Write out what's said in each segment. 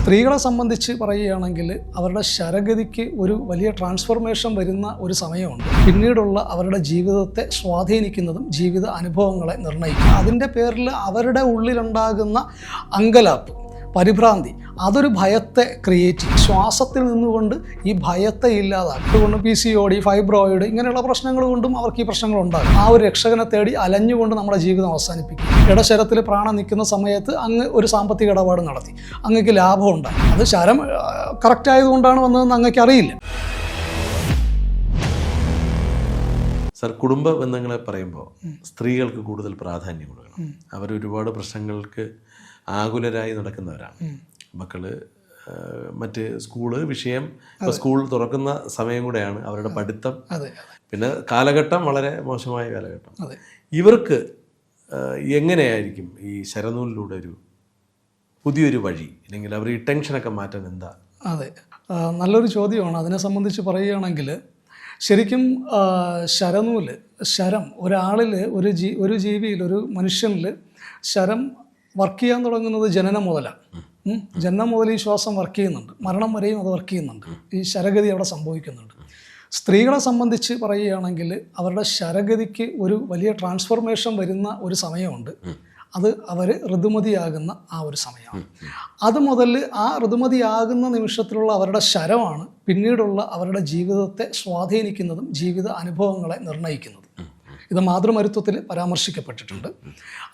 സ്ത്രീകളെ സംബന്ധിച്ച് പറയുകയാണെങ്കിൽ അവരുടെ ശരഗതിക്ക് ഒരു വലിയ ട്രാൻസ്ഫോർമേഷൻ വരുന്ന ഒരു സമയമുണ്ട്. പിന്നീടുള്ള അവരുടെ ജീവിതത്തെ സ്വാധീനിക്കുന്നതും ജീവിത അനുഭവങ്ങളെ നിർണയിക്കും അതിന്റെ പേരിൽ അവരുടെ ഉള്ളിലുണ്ടാകുന്ന അങ്കലാപ്പ് പരിഭ്രാന്തി അതൊരു ഭയത്തെ ക്രിയേറ്റ് ചെയ്യും. ശ്വാസത്തിൽ നിന്നുകൊണ്ട് ഈ ഭയത്തെ ഇല്ലാതാക്കും. അതുകൊണ്ട് P C O D fibroid ഇങ്ങനെയുള്ള പ്രശ്നങ്ങൾ കൊണ്ടും അവർക്ക് ഈ പ്രശ്നങ്ങൾ ഉണ്ടാകും. ആ ഒരു രക്ഷകനെ തേടി അലഞ്ഞുകൊണ്ട് നമ്മുടെ ജീവിതം അവസാനിപ്പിക്കും. ഇടശരത്തിൽ പ്രാണം നിൽക്കുന്ന സമയത്ത് അങ്ങ് ഒരു സാമ്പത്തിക ഇടപാട് നടത്തി. അങ്ങക്ക് ലാഭം ഉണ്ടായി. അത് ശരം കറക്റ്റ് ആയതുകൊണ്ടാണ് വന്നതെന്ന് അങ്ങക്ക് അറിയില്ല. സർ കുടുംബ ബന്ധങ്ങളെ പറയുമ്പോൾ സ്ത്രീകൾക്ക് കൂടുതൽ പ്രാധാന്യം കൊടുക്കണം. അവർ ഒരുപാട് പ്രശ്നങ്ങൾക്ക് ആകുലരായി നടക്കുന്നവരാണ്. മക്കൾ മറ്റ് സ്കൂൾ വിഷയം ഇപ്പോൾ സ്കൂൾ തുറക്കുന്ന സമയം കൂടെയാണ് അവരുടെ പഠിത്തം. പിന്നെ കാലഘട്ടം വളരെ മോശമായ കാലഘട്ടം. ഇവർക്ക് എങ്ങനെയായിരിക്കും ഈ ശരനൂലിലൂടെ ഒരു പുതിയൊരു വഴി? അല്ലെങ്കിൽ അവർ ഈ ടെൻഷനൊക്കെ മാറ്റാൻ എന്താ? അതെ. നല്ലൊരു ചോദ്യമാണ്. അതിനെ സംബന്ധിച്ച് പറയുകയാണെങ്കിൽ ശരിക്കും ശരനൂൽ ശരം ഒരാളിൽ ഒരു ജീ ഒരു ജീവിയിൽ ഒരു മനുഷ്യനിൽ ശരം വർക്ക് ചെയ്യാൻ തുടങ്ങുന്നത് ജനനം മുതലാണ് ജനനം മുതൽ ഈ ശ്വാസം വർക്ക് ചെയ്യുന്നുണ്ട്. മരണം വരെയും അത് വർക്ക് ചെയ്യുന്നുണ്ട്. ഈ ശരഗതി അവിടെ സംഭവിക്കുന്നുണ്ട്. സ്ത്രീകളെ സംബന്ധിച്ച് പറയുകയാണെങ്കിൽ അവരുടെ ശരഗതിക്ക് ഒരു വലിയ ട്രാൻസ്ഫോർമേഷൻ വരുന്ന ഒരു സമയമുണ്ട്. അത് അവർ ഋതുമതിയാകുന്ന ആ ഒരു സമയമാണ്. അത് മുതൽ ആ ഋതുമതിയാകുന്ന നിമിഷത്തിലുള്ള അവരുടെ ശരമാണ് പിന്നീടുള്ള അവരുടെ ജീവിതത്തെ സ്വാധീനിക്കുന്നതും ജീവിത അനുഭവങ്ങളെ നിർണയിക്കുന്നതും ഇത് മാതൃമരുത്വത്തിൽ പരാമർശിക്കപ്പെട്ടിട്ടുണ്ട്.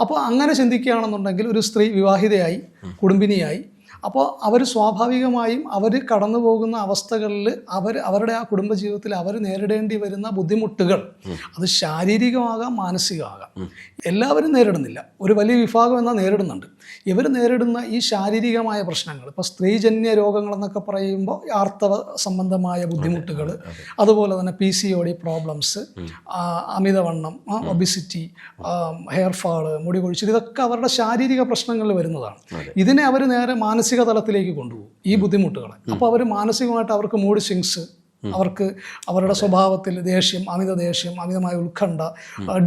അപ്പോൾ അങ്ങനെ ചിന്തിക്കുകയാണെന്നുണ്ടെങ്കിൽ ഒരു സ്ത്രീ വിവാഹിതയായി കുടുംബിനിയായി അപ്പോൾ അവർ സ്വാഭാവികമായും അവർ കടന്നു പോകുന്ന അവസ്ഥകളിൽ അവർ അവരുടെ ആ കുടുംബജീവിതത്തിൽ അവർ നേരിടേണ്ടി വരുന്ന ബുദ്ധിമുട്ടുകൾ അത് ശാരീരികമാകാം മാനസികമാകാം. എല്ലാവരും നേരിടുന്നില്ല. ഒരു വലിയ വിഭാഗം എന്നാൽ നേരിടുന്നുണ്ട്. ഇവർ നേരിടുന്ന ഈ ശാരീരികമായ പ്രശ്നങ്ങൾ ഇപ്പോൾ സ്ത്രീജന്യ രോഗങ്ങൾ എന്നൊക്കെ പറയുമ്പോൾ ആർത്തവ സംബന്ധമായ ബുദ്ധിമുട്ടുകൾ അതുപോലെ തന്നെ P C O D problems അമിതവണ്ണം ഒബിസിറ്റി ഹെയർ ഫാൾ മുടി കൊഴിച്ചിൽ ഇതൊക്കെ അവരുടെ ശാരീരിക പ്രശ്നങ്ങളിൽ വരുന്നതാണ്. ഇതിനെ അവർ നേരെ മാനസിക തലത്തിലേക്ക് കൊണ്ടുപോകും ഈ ബുദ്ധിമുട്ടുകളെ. അപ്പോൾ അവർ മാനസികമായിട്ട് അവർക്ക് മൂഡ് സ്വിങ്സ് അവർക്ക് അവരുടെ സ്വഭാവത്തിൽ ദേഷ്യം അമിത ദേഷ്യം അമിതമായ ഉത്കണ്ഠ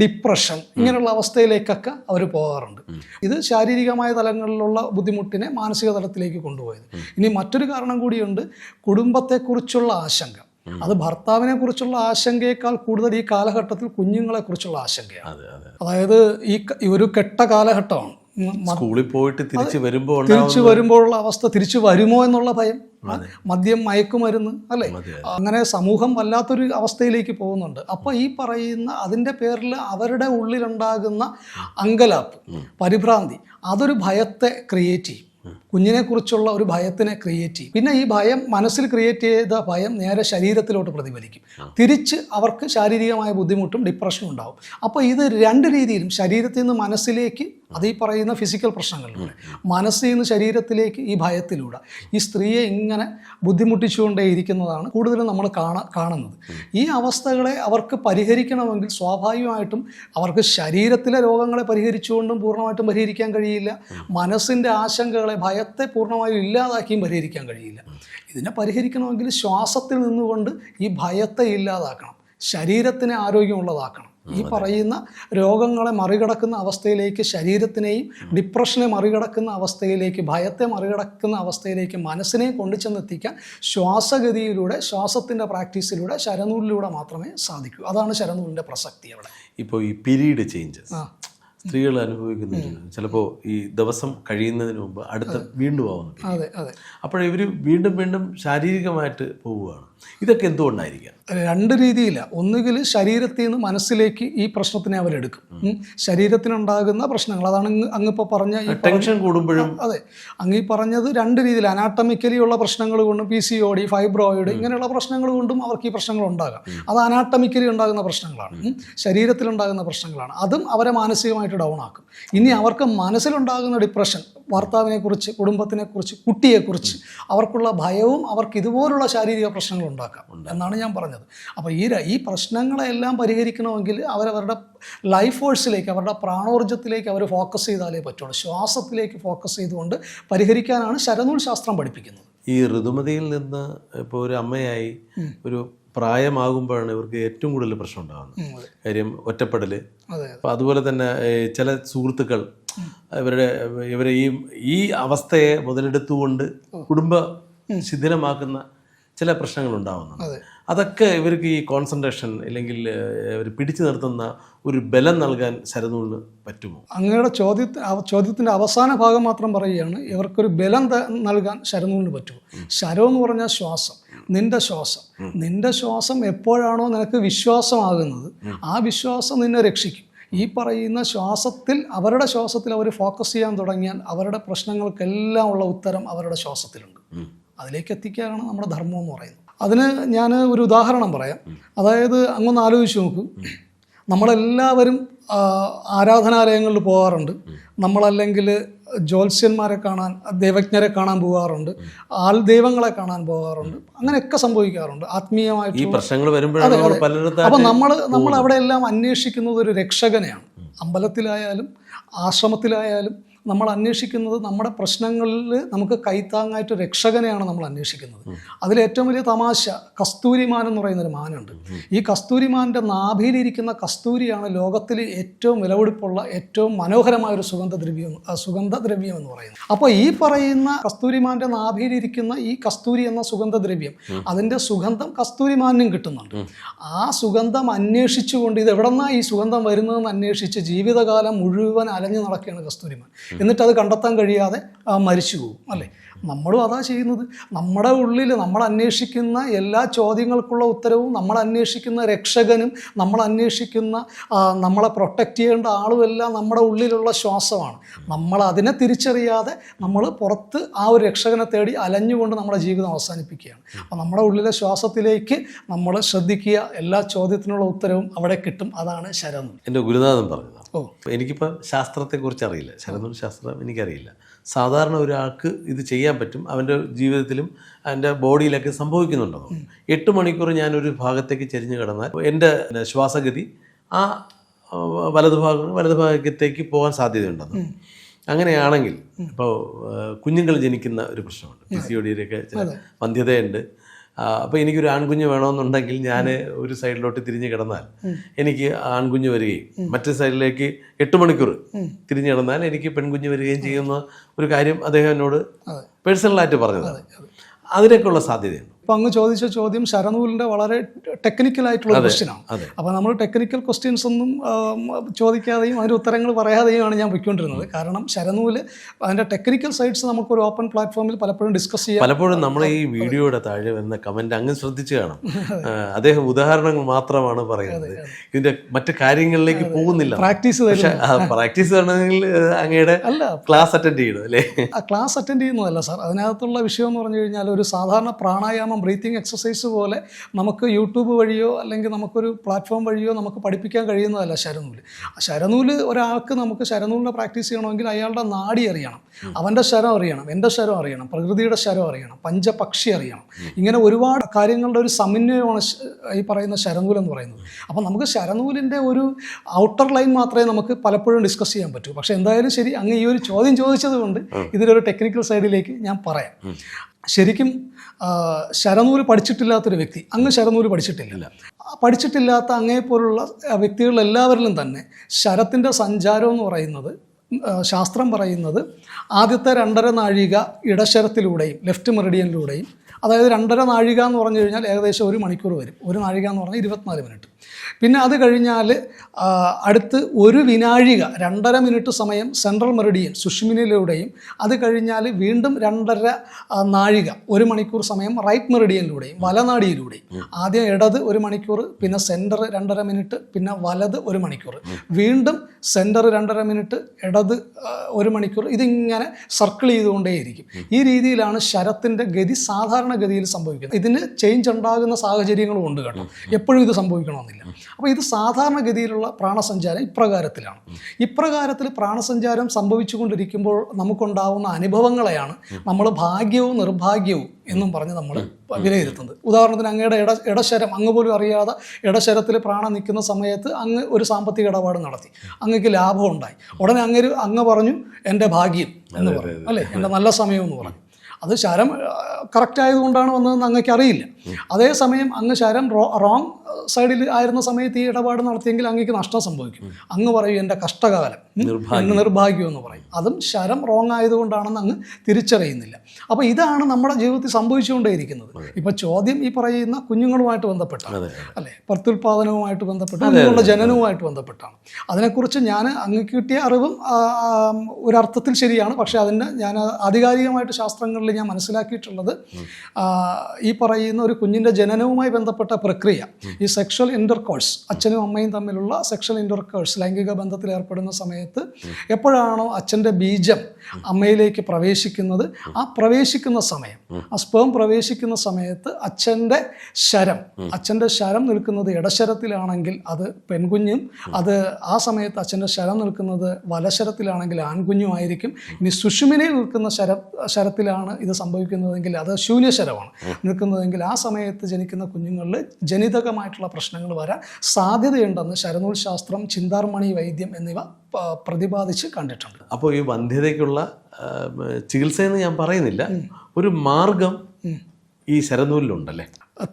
ഡിപ്രഷൻ ഇങ്ങനെയുള്ള അവസ്ഥയിലേക്കൊക്കെ അവർ പോകാറുണ്ട്. ഇത് ശാരീരികമായ തലങ്ങളിലുള്ള ബുദ്ധിമുട്ടിനെ മാനസിക തലത്തിലേക്ക് കൊണ്ടുപോയത്. ഇനി മറ്റൊരു കാരണം കൂടിയുണ്ട് കുടുംബത്തെക്കുറിച്ചുള്ള ആശങ്ക. അത് ഭർത്താവിനെ കുറിച്ചുള്ള ആശങ്കയേക്കാൾ കൂടുതൽ ഈ കാലഘട്ടത്തിൽ കുഞ്ഞുങ്ങളെ കുറിച്ചുള്ള ആശങ്കയാണ്. അതെ അതെ അതായത് ഈ ഒരു കെട്ട കാലഘട്ടമാണ്. സ്കൂളിൽ പോയിട്ട് തിരിച്ചു വരുമ്പോൾ തിരിച്ചു വരുമ്പോഴുള്ള അവസ്ഥ തിരിച്ചു വരുമോ എന്നുള്ള ഭയം. മദ്യം മയക്കുമരുന്ന് അല്ലേ? അങ്ങനെ സമൂഹം വല്ലാത്തൊരു അവസ്ഥയിലേക്ക് പോകുന്നുണ്ട്. അപ്പോൾ ഈ പറയുന്ന അതിന്റെ പേരിൽ അവരുടെ ഉള്ളിലുണ്ടാകുന്ന അങ്കലാപ്പ് പരിഭ്രാന്തി അതൊരു ഭയത്തെ ക്രിയേറ്റ് ചെയ്യും. കുഞ്ഞിനെ കുറിച്ചുള്ള ഒരു ഭയത്തിനെ ക്രിയേറ്റ് ചെയ്യും. പിന്നെ ഈ ഭയം മനസ്സിൽ ക്രിയേറ്റ് ചെയ്ത ഭയം നേരെ ശരീരത്തിലോട്ട് പ്രതിഫലിക്കും. തിരിച്ച് അവർക്ക് ശാരീരികമായ ബുദ്ധിമുട്ടും ഡിപ്രഷനും ഉണ്ടാവും. അപ്പോൾ ഇത് രണ്ട് രീതിയിലും ശരീരത്തിൽ നിന്ന് മനസ്സിലേക്ക് അത് ഈ പറയുന്ന ഫിസിക്കൽ പ്രശ്നങ്ങളിലൂടെ മനസ്സിൽ നിന്ന് ശരീരത്തിലേക്ക് ഈ ഭയത്തിലൂടെ ഈ സ്ത്രീയെ ഇങ്ങനെ ബുദ്ധിമുട്ടിച്ചുകൊണ്ടേ ഇരിക്കുന്നതാണ് കൂടുതലും നമ്മൾ കാണാ കാണുന്നത്. ഈ അവസ്ഥകളെ അവർക്ക് പരിഹരിക്കണമെങ്കിൽ സ്വാഭാവികമായിട്ടും അവർക്ക് ശരീരത്തിലെ രോഗങ്ങളെ പരിഹരിച്ചുകൊണ്ടും പൂർണമായിട്ടും പരിഹരിക്കാൻ കഴിയില്ല. മനസ്സിന്റെ ആശങ്കകളെ ഭയത്തെ പൂർണമായും ഇല്ലാതാക്കിയും പരിഹരിക്കാൻ കഴിയില്ല. ഇതിനെ പരിഹരിക്കണമെങ്കിൽ ശ്വാസത്തിൽ നിന്നുകൊണ്ട് ഈ ഭയത്തെ ഇല്ലാതാക്കണം. ശരീരത്തിനെ ആരോഗ്യമുള്ളതാക്കണം. ഈ പറയുന്ന രോഗങ്ങളെ മറികടക്കുന്ന അവസ്ഥയിലേക്ക് ശരീരത്തിനെയും ഡിപ്രഷനെ മറികടക്കുന്ന അവസ്ഥയിലേക്ക് ഭയത്തെ മറികടക്കുന്ന അവസ്ഥയിലേക്ക് മനസ്സിനെ കൊണ്ടുചെന്നെത്തിക്കാൻ ശ്വാസഗതിയിലൂടെ ശ്വാസത്തിന്റെ പ്രാക്ടീസിലൂടെ ശരനൂലിലൂടെ മാത്രമേ സാധിക്കൂ. അതാണ് ശരനൂലിന്റെ പ്രസക്തി അവിടെ. ഇപ്പോൾ ഈ പീരീഡ് ചേഞ്ചസ്. ആ. സ്ത്രീകൾ അനുഭവിക്കുന്ന ചിലപ്പോൾ ഈ ദിവസം കഴിയുന്നതിന് മുമ്പ് അടുത്ത വീണ്ടും ആവുന്നു അപ്പോൾ ഇവർ വീണ്ടും വീണ്ടും ശാരീരികമായിട്ട് പോവുകയാണ്. ഇതൊക്കെ എന്തുകൊണ്ടായിരിക്കാം? രണ്ട് രീതിയില്ല ഒന്നുകിൽ ശരീരത്തിൽ നിന്ന് മനസ്സിലേക്ക് ഈ പ്രശ്നത്തിനെ അവരെടുക്കും. ശരീരത്തിനുണ്ടാകുന്ന പ്രശ്നങ്ങൾ അതാണ് അങ്ങ് അങ്ങിപ്പോൾ പറഞ്ഞ ടെൻഷൻ കൂടുമ്പോഴും അതെ. അങ്ങ് ഈ പറഞ്ഞത് രണ്ട് രീതിയിൽ അനാട്ടമിക്കലി ഉള്ള പ്രശ്നങ്ങൾ കൊണ്ടും P C O D fibroid ഇങ്ങനെയുള്ള പ്രശ്നങ്ങൾ കൊണ്ടും അവർക്ക് ഈ പ്രശ്നങ്ങൾ ഉണ്ടാകാം. അത് അനാട്ടമിക്കലി ഉണ്ടാകുന്ന പ്രശ്നങ്ങളാണ്. ശരീരത്തിലുണ്ടാകുന്ന പ്രശ്നങ്ങളാണ്. അതും അവരെ മാനസികമായിട്ട് ഡൗൺ ആക്കും. ഇനി അവർക്ക് മനസ്സിലുണ്ടാകുന്ന ഡിപ്രഷൻ ഭർത്താവിനെക്കുറിച്ച് കുടുംബത്തിനെക്കുറിച്ച് കുട്ടിയെക്കുറിച്ച് അവർക്കുള്ള ഭയവും അവർക്ക് ഇതുപോലുള്ള ശാരീരിക പ്രശ്നങ്ങൾ ഉണ്ടാക്കാം എന്നാണ് ഞാൻ പറഞ്ഞത്. അപ്പോൾ ഈ ഈ പ്രശ്നങ്ങളെല്ലാം പരിഹരിക്കണമെങ്കിൽ അവരവരുടെ ലൈഫ് ഫോഴ്സിലേക്ക് അവരുടെ പ്രാണോർജത്തിലേക്ക് അവർ ഫോക്കസ് ചെയ്താലേ പറ്റുള്ളൂ. ശ്വാസത്തിലേക്ക് ഫോക്കസ് ചെയ്തുകൊണ്ട് പരിഹരിക്കാനാണ് ശരനൂൽ ശാസ്ത്രം പഠിപ്പിക്കുന്നത്. ഈ ഋതുമതിയിൽ നിന്ന് ഇപ്പോൾ ഒരു അമ്മയായി ഒരു പ്രായമാകുമ്പോഴാണ് ഇവർക്ക് ഏറ്റവും കൂടുതൽ പ്രശ്നം ഉണ്ടാകുന്നത്. കാര്യം ഒറ്റപ്പെടൽ അപ്പം അതുപോലെ തന്നെ ചില സുഹൃത്തുക്കൾ ഇവരുടെ ഇവരെ ഈ ഈ അവസ്ഥയെ മുതലെടുത്തുകൊണ്ട് കുടുംബ ശിഥിലമാക്കുന്ന ചില പ്രശ്നങ്ങൾ ഉണ്ടാവുന്നുണ്ട് അതെ. അതൊക്കെ ഇവർക്ക് ഈ കോൺസെൻട്രേഷൻ അല്ലെങ്കിൽ ഇവർ പിടിച്ചു നിർത്തുന്ന ഒരു ബലം നൽകാൻ ശരനൂലിന് പറ്റുമോ? അങ്ങയുടെ ചോദ്യത്തിന് ചോദ്യത്തിന്റെ അവസാന ഭാഗം മാത്രം പറയുകയാണ് ഇവർക്കൊരു ബലം നൽകാൻ ശരനൂലിന് പറ്റുമോ? ശരം എന്ന് പറഞ്ഞാൽ ശ്വാസം നിന്റെ ശ്വാസം. നിന്റെ ശ്വാസം എപ്പോഴാണോ നിനക്ക് വിശ്വാസമാകുന്നത് ആ വിശ്വാസം നിന്നെ രക്ഷിക്കും. ഈ പറയുന്ന ശ്വാസത്തിൽ അവരുടെ ശ്വാസത്തിൽ അവർ ഫോക്കസ് ചെയ്യാൻ തുടങ്ങിയാൽ അവരുടെ പ്രശ്നങ്ങൾക്കെല്ലാം ഉള്ള ഉത്തരം അവരുടെ ശ്വാസത്തിലുണ്ട്. അതിലേക്ക് എത്തിക്കാനാണ് നമ്മുടെ ധർമ്മം എന്ന് പറയുന്നത്. അതിന് ഞാൻ ഒരു ഉദാഹരണം പറയാം. അതായത് അങ്ങൊന്ന് ആലോചിച്ച് നോക്കൂ. നമ്മളെല്ലാവരും ആരാധനാലയങ്ങളിൽ പോകാറുണ്ട്. നമ്മളല്ലെങ്കിൽ ജ്യോത്സ്യന്മാരെ കാണാൻ ദൈവജ്ഞരെ കാണാൻ പോകാറുണ്ട്. ആൾ ദൈവങ്ങളെ കാണാൻ പോകാറുണ്ട്. അങ്ങനെയൊക്കെ സംഭവിക്കാറുണ്ട്. ഈ ആത്മീയമായിട്ട് പ്രശ്നങ്ങൾ വരുമ്പോഴാണ് അപ്പം നമ്മൾ നമ്മൾ അവിടെ എല്ലാം അന്വേഷിക്കുന്നത് ഒരു രക്ഷകനെയാണ്. അമ്പലത്തിലായാലും ആശ്രമത്തിലായാലും നമ്മൾ അന്വേഷിക്കുന്നത് നമ്മുടെ പ്രശ്നങ്ങളിൽ നമുക്ക് കൈത്താങ്ങായിട്ട് രക്ഷകനെയാണ് നമ്മൾ അന്വേഷിക്കുന്നത്. അതിൽ ഏറ്റവും വലിയ തമാശ കസ്തൂരിമാൻ എന്ന് പറയുന്നൊരു മാനുണ്ട്. ഈ കസ്തൂരിമാന്റെ നാഭിയിലിരിക്കുന്ന കസ്തൂരിയാണ് ലോകത്തിൽ ഏറ്റവും വിലപിടിപ്പുള്ള ഏറ്റവും മനോഹരമായ ഒരു സുഗന്ധദ്രവ്യം സുഗന്ധദ്രവ്യം എന്ന് പറയുന്നത്. അപ്പോൾ ഈ പറയുന്ന കസ്തൂരിമാന്റെ നാഭിയിലിരിക്കുന്ന ഈ കസ്തൂരി എന്ന സുഗന്ധദ്രവ്യം അതിന്റെ സുഗന്ധം കസ്തൂരിമാനും കിട്ടുന്നുണ്ട്. ആ സുഗന്ധം അന്വേഷിച്ചുകൊണ്ട് ഇത് എവിടെന്നാണ് ഈ സുഗന്ധം വരുന്നതെന്ന് അന്വേഷിച്ച് ജീവിതകാലം മുഴുവൻ അലഞ്ഞു നടക്കുകയാണ് കസ്തൂരിമാൻ എന്നിട്ട് അത് കണ്ടെത്താൻ കഴിയാതെ മരിച്ചു പോകും അല്ലേ? നമ്മളും അതാ ചെയ്യുന്നത്. നമ്മുടെ ഉള്ളിൽ നമ്മൾ അന്വേഷിക്കുന്ന എല്ലാ ചോദ്യങ്ങൾക്കുള്ള ഉത്തരവും നമ്മൾ അന്വേഷിക്കുന്ന രക്ഷകനും നമ്മൾ അന്വേഷിക്കുന്ന നമ്മളെ പ്രൊട്ടക്റ്റ് ചെയ്യേണ്ട ആളുമെല്ലാം നമ്മുടെ ഉള്ളിലുള്ള ശ്വാസമാണ്. നമ്മൾ അതിനെ തിരിച്ചറിയാതെ നമ്മൾ പുറത്ത് ആ ഒരു രക്ഷകനെ തേടി അലഞ്ഞുകൊണ്ട് നമ്മുടെ ജീവിതം അവസാനിപ്പിക്കുകയാണ്. അപ്പോൾ നമ്മുടെ ഉള്ളിലെ ശ്വാസത്തിലേക്ക് നമ്മൾ ശ്രദ്ധിക്കുക. എല്ലാ ചോദ്യത്തിനുള്ള ഉത്തരവും അവിടെ കിട്ടും. അതാണ് ശരണം എന്റെ ഗുരുനാഥൻ പറഞ്ഞത്. ഓ. എനിക്കിപ്പോൾ ശാസ്ത്രത്തെക്കുറിച്ച് അറിയില്ല. ശരണം ശാസ്ത്രം എനിക്കറിയില്ല. സാധാരണ ഒരാൾക്ക് ഇത് ചെയ്യാൻ പറ്റും. അവന്റെ ജീവിതത്തിലും അവന്റെ ബോഡിയിലൊക്കെ സംഭവിക്കുന്നുണ്ടോ? എട്ട് മണിക്കൂർ ഞാനൊരു ഭാഗത്തേക്ക് ചെരിഞ്ഞു കിടന്നാൽ എന്റെ ശ്വാസഗതി ആ വലതുഭാഗം വലതുഭാഗത്തേക്ക് പോകാൻ സാധ്യതയുണ്ടെന്ന് അങ്ങനെയാണെങ്കിൽ ഇപ്പോൾ കുഞ്ഞുങ്ങൾ ജനിക്കുന്ന ഒരു പ്രശ്നമുണ്ട്. പി സി ഒ ഡിയിലൊക്കെ ചില വന്ധ്യതയുണ്ട്. അപ്പോൾ എനിക്കൊരു ആൺകുഞ്ഞ് വേണമെന്നുണ്ടെങ്കിൽ ഞാൻ ഒരു സൈഡിലോട്ട് തിരിഞ്ഞ് കിടന്നാൽ എനിക്ക് ആൺകുഞ്ഞ് വരികയും മറ്റേ സൈഡിലേക്ക് എട്ട് മണിക്കൂർ തിരിഞ്ഞ് കിടന്നാൽ എനിക്ക് പെൺകുഞ്ഞ് വരികയും ചെയ്യുന്ന ഒരു കാര്യം അദ്ദേഹം എന്നോട് പേഴ്സണലായിട്ട് പറഞ്ഞതാണ്. അതിനൊക്കെയുള്ള സാധ്യതയുണ്ട്. ഇപ്പം അങ്ങ് ചോദിച്ച ചോദ്യം ശരനൂലിന്റെ വളരെ ടെക്നിക്കൽ ആയിട്ടുള്ള ക്വസ്റ്റ്യനാണ് അപ്പൊ അപ്പോൾ നമ്മൾ ടെക്നിക്കൽ ക്വസ്റ്റ്യൻസ് ഒന്നും ചോദിക്കാതെയും അതിന്റെ ഉത്തരങ്ങൾ പറയാതെയുമാണ് ഞാൻ പോയിക്കൊണ്ടിരുന്നത്. കാരണം ശരനൂൽ അതിന്റെ ടെക്നിക്കൽ സൈഡ്സ് നമുക്ക് ഒരു ഓപ്പൺ പ്ലാറ്റ്ഫോമിൽ പലപ്പോഴും ഡിസ്കസ് ചെയ്യാം. പലപ്പോഴും നമ്മൾ ഈ വീഡിയോയുടെ താഴെ വരുന്ന കമന്റ് അങ്ങ് ശ്രദ്ധിച്ചു കാണാം. അദ്ദേഹം ഉദാഹരണങ്ങൾ മാത്രമാണ് പറയുന്നത്. ഇതിന്റെ മറ്റു കാര്യങ്ങളിലേക്ക് പോകുന്നില്ല. പ്രാക്ടീസ് പ്രാക്ടീസ് അങ്ങയുടെ അല്ല. ക്ലാസ് അറ്റൻഡ് ചെയ്യണം അല്ലേ? ക്ലാസ് അറ്റൻഡ് ചെയ്യുന്നതല്ല സാർ അതിനകത്തുള്ള വിഷയം എന്ന് പറഞ്ഞു കഴിഞ്ഞാൽ ഒരു സാധാരണ പ്രാണായാമം ബ്രീത്തിങ് എക്സസൈസ് പോലെ നമുക്ക് യൂട്യൂബ് വഴിയോ അല്ലെങ്കിൽ നമുക്കൊരു പ്ലാറ്റ്ഫോം വഴിയോ നമുക്ക് പഠിപ്പിക്കാൻ കഴിയുന്നതല്ല ശരനൂൽ. ശരനൂൽ ഒരാൾക്ക് നമുക്ക് ശരനൂലിനെ പ്രാക്ടീസ് ചെയ്യണമെങ്കിൽ അയാളുടെ നാടി അറിയണം അവന്റെ ശരം അറിയണം എന്റെ ശരം അറിയണം പ്രകൃതിയുടെ ശരം അറിയണം പഞ്ചപക്ഷി അറിയണം. ഇങ്ങനെ ഒരുപാട് കാര്യങ്ങളുടെ ഒരു സമന്വയമാണ് ഈ പറയുന്ന ശരനൂൽ എന്ന് പറയുന്നത്. അപ്പം നമുക്ക് ശരനൂലിന്റെ ഒരു ഔട്ടർ ലൈൻ മാത്രമേ നമുക്ക് പലപ്പോഴും ഡിസ്കസ് ചെയ്യാൻ പറ്റൂ. പക്ഷേ എന്തായാലും ശരി അങ്ങ് ഈ ഒരു ചോദ്യം ചോദിച്ചത് കൊണ്ട് ഇതിലൊരു ടെക്നിക്കൽ സൈഡിലേക്ക് ഞാൻ പറയാം. ശരിക്കും ശരനൂൽ പഠിച്ചിട്ടില്ലാത്തൊരു വ്യക്തി. അങ്ങ് ശരനൂൽ പഠിച്ചിട്ടില്ല. പഠിച്ചിട്ടില്ലാത്ത അങ്ങേപ്പോലുള്ള ആ, വ്യക്തികളെല്ലാവരിലും തന്നെ ശരത്തിന്റെ സഞ്ചാരം എന്ന് പറയുന്നത് ശാസ്ത്രം പറയുന്നത് ആദ്യത്തെ രണ്ടര നാഴിക ഇടശരത്തിലൂടെയും ലെഫ്റ്റ് മെറിഡിയനിലൂടെയും അതായത് രണ്ടര നാഴിക എന്ന് പറഞ്ഞു കഴിഞ്ഞാൽ ഏകദേശം ഒരു മണിക്കൂർ വരും. ഒരു നാഴിക എന്ന് പറഞ്ഞാൽ ഇരുപത്തിനാല് മിനിറ്റ്. പിന്നെ അത് കഴിഞ്ഞാൽ അടുത്ത് ഒരു വിനാഴിക രണ്ടര മിനിറ്റ് സമയം സെൻട്രൽ മെറിഡിയൻ സുഷ്മിനിലൂടെയും അത് കഴിഞ്ഞാൽ വീണ്ടും രണ്ടര നാഴിക ഒരു മണിക്കൂർ സമയം റൈറ്റ് മെറിഡിയനിലൂടെയും വലനാടിയിലൂടെയും. ആദ്യം ഇടത് ഒരു മണിക്കൂർ പിന്നെ സെന്റർ രണ്ടര മിനിറ്റ് പിന്നെ വലത് ഒരു മണിക്കൂർ. വീണ്ടും സെന്റർ രണ്ടര മിനിറ്റ് ഇടത് ഒരു മണിക്കൂർ ഇതിങ്ങനെ സർക്കിൾ ചെയ്തുകൊണ്ടേയിരിക്കും. ഈ രീതിയിലാണ് ശരത്തിന്റെ ഗതി സാധാരണഗതിയിൽ സംഭവിക്കുന്നത്. ഇതിന് ചേഞ്ച് ഉണ്ടാകുന്ന സാഹചര്യങ്ങളും ഉണ്ട് കേട്ടോ. എപ്പോഴും ഇത് സംഭവിക്കണമെന്നില്ല. അപ്പോൾ ഇത് സാധാരണഗതിയിലുള്ള പ്രാണസഞ്ചാരം ഇപ്രകാരത്തിലാണ്. ഇപ്രകാരത്തിൽ പ്രാണസഞ്ചാരം സംഭവിച്ചുകൊണ്ടിരിക്കുമ്പോൾ നമുക്കുണ്ടാവുന്ന അനുഭവങ്ങളെയാണ് നമ്മൾ ഭാഗ്യവും നിർഭാഗ്യവും എന്നും പറഞ്ഞ് നമ്മൾ വിലയിരുത്തുന്നത്. ഉദാഹരണത്തിന് അങ്ങയുടെ ഇട ഇടശരം അങ്ങ് പോലും അറിയാതെ ഇടശരത്തിൽ പ്രാണം നിൽക്കുന്ന സമയത്ത് അങ്ങ് ഒരു സാമ്പത്തിക ഇടപാട് നടത്തി. അങ്ങക്ക് ലാഭം ഉണ്ടായി. ഉടനെ അങ്ങ് അങ്ങ് പറഞ്ഞു എന്റെ ഭാഗ്യം എന്ന് പറഞ്ഞു. അല്ലേ? എന്റെ നല്ല സമയം എന്ന് പറഞ്ഞു. അത് ശരം കറക്റ്റ് ആയതുകൊണ്ടാണ് വന്നതെന്ന് അങ്ങക്ക് അറിയില്ല. അതേസമയം അങ്ങ് ശരം റോ റോങ് സൈഡിൽ ആയിരുന്ന സമയത്ത് ഈ ഇടപാട് നടത്തിയെങ്കിൽ അങ്ങേക്ക് നഷ്ടം സംഭവിക്കും. അങ്ങ് പറയും എന്റെ കഷ്ടകാലം. നിർഭാഗ്യം. എന്ന് പറയും. അതും ശരം റോങ് ആയതുകൊണ്ടാണെന്ന് അങ്ങ് തിരിച്ചറിയുന്നില്ല. അപ്പോൾ ഇതാണ് നമ്മുടെ ജീവിതത്തിൽ സംഭവിച്ചുകൊണ്ടേയിരിക്കുന്നത്. ഇപ്പോൾ ചോദ്യം ഈ പറയുന്ന കുഞ്ഞുങ്ങളുമായിട്ട് ബന്ധപ്പെട്ടാണ്. അല്ലേ? പ്രത്യുൽപാദനവുമായിട്ട് ബന്ധപ്പെട്ട് കുഞ്ഞുങ്ങളുടെ ജനനവുമായിട്ട് ബന്ധപ്പെട്ടാണ്. അതിനെക്കുറിച്ച് ഞാൻ അങ്ങ് കിട്ടിയ അറിവും ഒരർത്ഥത്തിൽ ശരിയാണ്. പക്ഷേ അതിന്റെ ഞാൻ ആധികാരികമായിട്ട് ശാസ്ത്രങ്ങളിൽ ഞാൻ മനസ്സിലാക്കിയിട്ടുള്ളത് ഈ പറയുന്ന ഒരു കുഞ്ഞിന്റെ ജനനവുമായി ബന്ധപ്പെട്ട പ്രക്രിയ. ഈ സെക്ഷൽ ഇന്റർകോഴ്സ് അച്ഛനും അമ്മയും തമ്മിലുള്ള സെക്ഷൽ ഇന്റർകോഴ്സ് ലൈംഗിക ബന്ധത്തിൽ ഏർപ്പെടുന്ന സമയത്ത് എപ്പോഴാണോ അച്ഛന്റെ ബീജം അമ്മയിലേക്ക് പ്രവേശിക്കുന്നത് ആ പ്രവേശിക്കുന്ന സമയം. ആ സ്പേം പ്രവേശിക്കുന്ന സമയത്ത് അച്ഛന്റെ ശരം അച്ഛന്റെ ശരം നിൽക്കുന്നത് ഇടശരത്തിലാണെങ്കിൽ അത് പെൺകുഞ്ഞും അത് ആ സമയത്ത് അച്ഛന്റെ ശരം നിൽക്കുന്നത് വലശരത്തിലാണെങ്കിൽ ആൺകുഞ്ഞും ആയിരിക്കും. ഇനി സുഷുമിനെ നിൽക്കുന്ന ശര ശരത്തിലാണ് ഇത് സംഭവിക്കുന്നതെങ്കിൽ അത് ശൂന്യശരമാണ്. നിൽക്കുന്നതെങ്കിൽ ആ സമയത്ത് ജനിക്കുന്ന കുഞ്ഞുങ്ങളിൽ ജനിതകമായിട്ടുള്ള പ്രശ്നങ്ങൾ വരാൻ സാധ്യതയുണ്ടെന്ന് ശരനൂൽ ശാസ്ത്രം ചിന്താർമണി വൈദ്യം എന്നിവ പ്രതിപാദിച്ച് കണ്ടിട്ടുണ്ട്. അപ്പോൾ ഈ വന്ധ്യതയ്ക്കുള്ള ചികിത്സയെന്ന് ഞാൻ പറയുന്നില്ല. ഒരു മാർഗം ഈ ശരനൂലിലുണ്ടല്ലേ?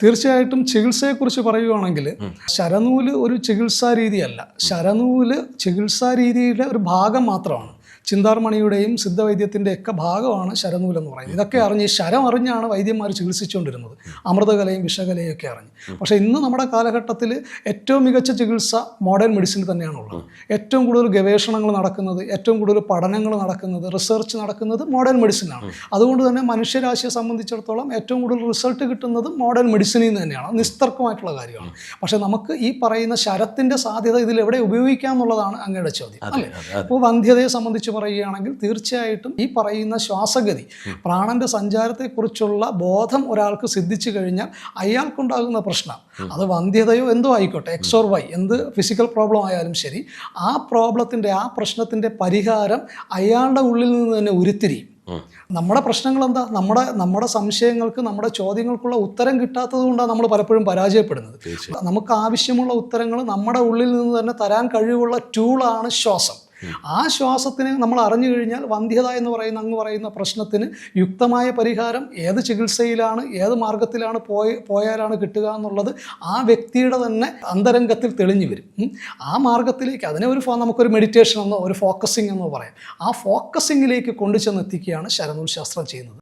തീർച്ചയായിട്ടും ചികിത്സയെക്കുറിച്ച് പറയുകയാണെങ്കിൽ ശരനൂൽ ഒരു ചികിത്സാ രീതിയല്ല ശരനൂൽ ചികിത്സാ രീതിയുടെ ഒരു ഭാഗം മാത്രമാണ്. ചിന്താർമണിയുടെയും സിദ്ധവൈദ്യത്തിന്റെ ഒക്കെ ഭാഗമാണ് ശരനൂൽ എന്ന് പറയുന്നത്. ഇതൊക്കെ അറിഞ്ഞ് ശരം അറിഞ്ഞാണ് വൈദ്യന്മാർ ചികിത്സിച്ചുകൊണ്ടിരുന്നത്. അമൃതകലയും വിഷകലയും ഒക്കെ അറിഞ്ഞ്. പക്ഷേ ഇന്ന് നമ്മുടെ കാലഘട്ടത്തിൽ ഏറ്റവും മികച്ച ചികിത്സ മോഡേൺ മെഡിസിൻ തന്നെയാണുള്ളത്. ഏറ്റവും കൂടുതൽ ഗവേഷണങ്ങൾ നടക്കുന്നത് ഏറ്റവും കൂടുതൽ പഠനങ്ങൾ നടക്കുന്നത് റിസർച്ച് നടക്കുന്നത് മോഡേൺ മെഡിസിനാണ്. അതുകൊണ്ട് തന്നെ മനുഷ്യരാശിയെ സംബന്ധിച്ചിടത്തോളം ഏറ്റവും കൂടുതൽ റിസൾട്ട് കിട്ടുന്നത് മോഡേൺ മെഡിസിനിൽ നിന്ന് തന്നെയാണ്. നിസ്തർക്കമായിട്ടുള്ള കാര്യമാണ്. പക്ഷേ നമുക്ക് ഈ പറയുന്ന ശരത്തിന്റെ സാധ്യത ഇതിൽ എവിടെ ഉപയോഗിക്കാം എന്നുള്ളതാണ് അങ്ങയുടെ ചോദ്യം. അല്ലേ? അപ്പോൾ വന്ധ്യതയെ സംബന്ധിച്ച് പറയുകയാണെങ്കിൽ തീർച്ചയായിട്ടും ഈ പറയുന്ന ശ്വാസഗതി പ്രാണന്റെ സഞ്ചാരത്തെക്കുറിച്ചുള്ള ബോധം ഒരാൾക്ക് സിദ്ധിച്ചു കഴിഞ്ഞാൽ അയാൾക്കുണ്ടാകുന്ന പ്രശ്നം. അത് വന്ധ്യതയോ എന്തോ ആയിക്കോട്ടെ എക്സ് ഓർ വൈ എന്ത് ഫിസിക്കൽ പ്രോബ്ലം ആയാലും ശരി ആ പ്രോബ്ലത്തിന്റെ ആ പ്രശ്നത്തിന്റെ പരിഹാരം അയാളുടെ ഉള്ളിൽ നിന്ന് തന്നെ ഉരുത്തിരിയും. നമ്മുടെ പ്രശ്നങ്ങൾ എന്താ നമ്മുടെ നമ്മുടെ സംശയങ്ങൾക്ക് നമ്മുടെ ചോദ്യങ്ങൾക്കുള്ള ഉത്തരം കിട്ടാത്തത് കൊണ്ടാണ് നമ്മൾ പലപ്പോഴും പരാജയപ്പെടുന്നത്. നമുക്ക് ആവശ്യമുള്ള ഉത്തരങ്ങൾ നമ്മുടെ ഉള്ളിൽ നിന്ന് തന്നെ തരാൻ കഴിവുള്ള ടൂളാണ് ശ്വാസം. ആ ശ്വാസത്തിന് നമ്മൾ അറിഞ്ഞു കഴിഞ്ഞാൽ വന്ധ്യത എന്ന് പറയുന്ന അങ്ങ് പറയുന്ന പ്രശ്നത്തിന് യുക്തമായ പരിഹാരം ഏത് ചികിത്സയിലാണ് ഏത് മാർഗത്തിലാണ് പോയ പോയാലാണ് കിട്ടുക എന്നുള്ളത് ആ വ്യക്തിയുടെ തന്നെ അന്തരംഗത്തിൽ തെളിഞ്ഞു വരും. ആ മാർഗത്തിലേക്ക് അതിനെ ഒരു നമുക്കൊരു മെഡിറ്റേഷൻ എന്നോ ഒരു ഫോക്കസിംഗ് എന്നോ പറയാം. ആ ഫോക്കസിങ്ങിലേക്ക് കൊണ്ടുചെന്നെത്തിക്കുകയാണ് ശരണുൽ ശാസ്ത്രം ചെയ്യുന്നത്.